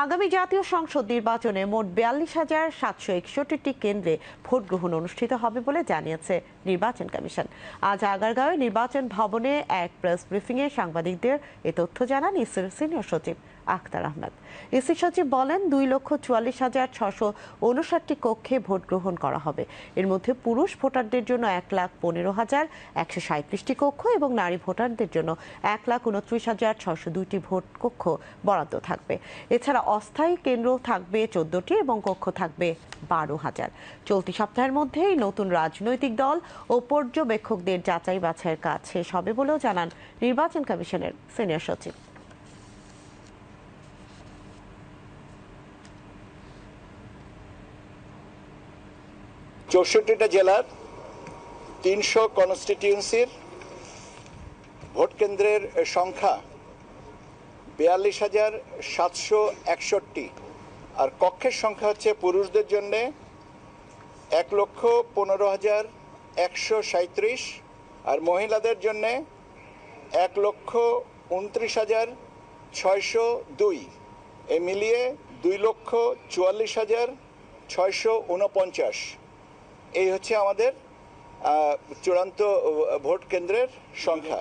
আগামী জাতীয় সংসদ নির্বাচনে মোট বিয়াল্লিশ হাজার সাতশো একষট্টিটি কেন্দ্রে ভোট গ্রহণ অনুষ্ঠিত হবে বলে জানিয়েছে নির্বাচন কমিশন। আজ আগারগাঁওয়ে নির্বাচন ভবনে এক প্রেস ব্রিফিংয়ে সাংবাদিকদের এ তথ্য জানান ইসির সিনিয়র সচিব আখতার আহমেদ। ইসি সচিব বলেন, দুই লক্ষ চুয়াল্লিশ হাজার ছশো উনষাটটি কক্ষে ভোট গ্রহণ করা হবে। এর মধ্যে পুরুষ ভোটারদের জন্য এক লাখ পনেরো হাজার একশো সাঁত্রিশটি কক্ষ এবং নারী ভোটারদের জন্য এক লাখ উনত্রিশ হাজার ছশো দুইটি ভোট কক্ষ বরাদ্দ থাকবে। এছাড়া অস্থায়ী কেন্দ্র থাকবে চোদ্দটি এবং কক্ষ থাকবে বারো হাজার। চলতি সপ্তাহের মধ্যেই নতুন রাজনৈতিক দল ও পর্যবেক্ষকদের যাচাই বাছাইয়ের কাজ শেষ হবে বলেও জানান নির্বাচন কমিশনের সিনিয়র সচিব। চৌষট্টিটা জেলার তিনশো কনস্টিটিউন্সির ভোট কেন্দ্রের সংখ্যা বিয়াল্লিশ হাজার সাতশো একষট্টি। আর কক্ষের সংখ্যা হচ্ছে পুরুষদের জন্যে এক লক্ষ পনেরো হাজার একশো সাঁত্রিশ আর মহিলাদের জন্যে এক লক্ষ উনত্রিশ হাজার ছয়শো দুই। এ মিলিয়ে দুই লক্ষ চুয়াল্লিশ হাজার ছয়শো উনপঞ্চাশ। এই হচ্ছে আমাদের চূড়ান্ত ভোট কেন্দ্রের সংখ্যা।